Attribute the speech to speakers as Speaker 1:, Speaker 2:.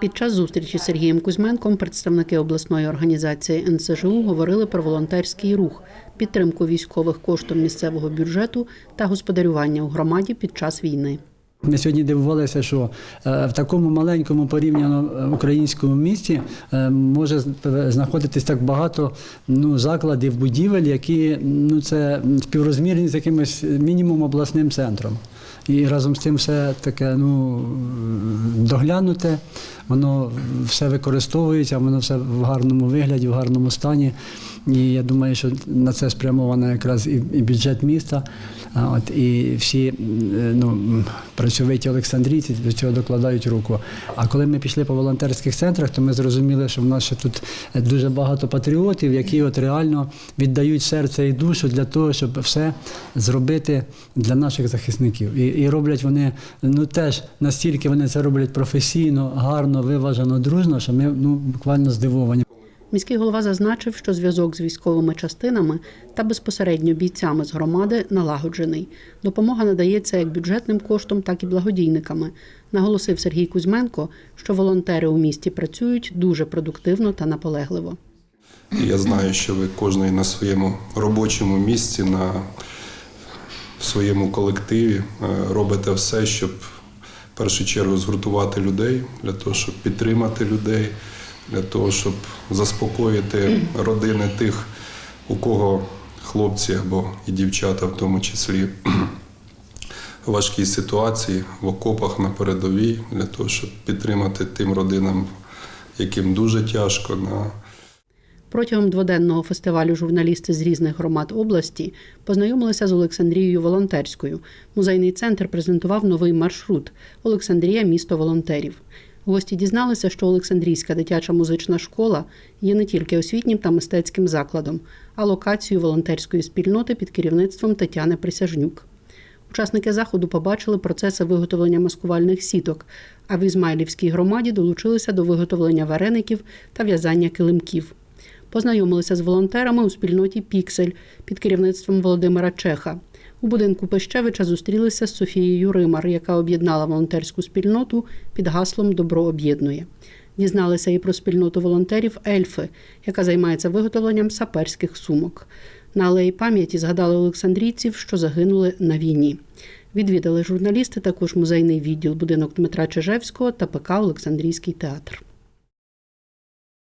Speaker 1: Під час зустрічі з Сергієм Кузьменком представники обласної організації НСЖУ говорили про волонтерський рух, підтримку військових коштом місцевого бюджету та господарювання у громаді під час війни.
Speaker 2: Ми сьогодні дивувалися, що е, в такому маленькому порівняно е, українському місті е, може знаходитись так багато ну, закладів, будівель, які ну, це співрозмірні з якимось мінімум обласним центром. І разом з тим все таке ну, доглянуте, воно все використовується, воно все в гарному вигляді, в гарному стані. І я думаю, що на це спрямовано якраз і, бюджет міста. От, і всі ну, працьовиті Олександрійці до цього докладають руку. А коли ми пішли по волонтерських центрах, то ми зрозуміли, що в нас ще тут дуже багато патріотів, які от реально віддають серце і душу для того, щоб все зробити для наших захисників. І, і роблять вони ну теж настільки вони це роблять професійно, гарно, виважено, дружно, що ми ну буквально здивовані.
Speaker 1: Міський голова зазначив, що зв'язок з військовими частинами та безпосередньо бійцями з громади налагоджений. Допомога надається як бюджетним коштом, так і благодійниками. Наголосив Сергій Кузьменко, що волонтери у місті працюють дуже продуктивно та наполегливо.
Speaker 3: Я знаю, що ви кожен на своєму робочому місці, на в своєму колективі е, робите все, щоб в першу чергу згуртувати людей, для того, щоб підтримати людей, для того, щоб заспокоїти родини тих, у кого хлопці або і дівчата, в тому числі важкій ситуації в окопах на передовій, для того, щоб підтримати тим родинам, яким дуже тяжко. На
Speaker 1: Протягом дводенного фестивалю журналісти з різних громад області познайомилися з Олександрією Волонтерською. Музейний центр презентував новий маршрут Олександрія місто волонтерів. Гості дізналися, що Олександрійська дитяча музична школа є не тільки освітнім та мистецьким закладом, а локацією волонтерської спільноти під керівництвом Тетяни Присяжнюк. Учасники заходу побачили процеси виготовлення маскувальних сіток, а в Ізмайлівській громаді долучилися до виготовлення вареників та в'язання килимків. Познайомилися з волонтерами у спільноті Піксель під керівництвом Володимира Чеха. У будинку Пещевича зустрілися з Софією Римар, яка об'єднала волонтерську спільноту під гаслом Добро об'єднує. Дізналися і про спільноту волонтерів Ельфи, яка займається виготовленням саперських сумок. На алеї пам'яті згадали олександрійців, що загинули на війні. Відвідали журналісти також музейний відділ будинок Дмитра Чижевського та ПК Олександрійський театр.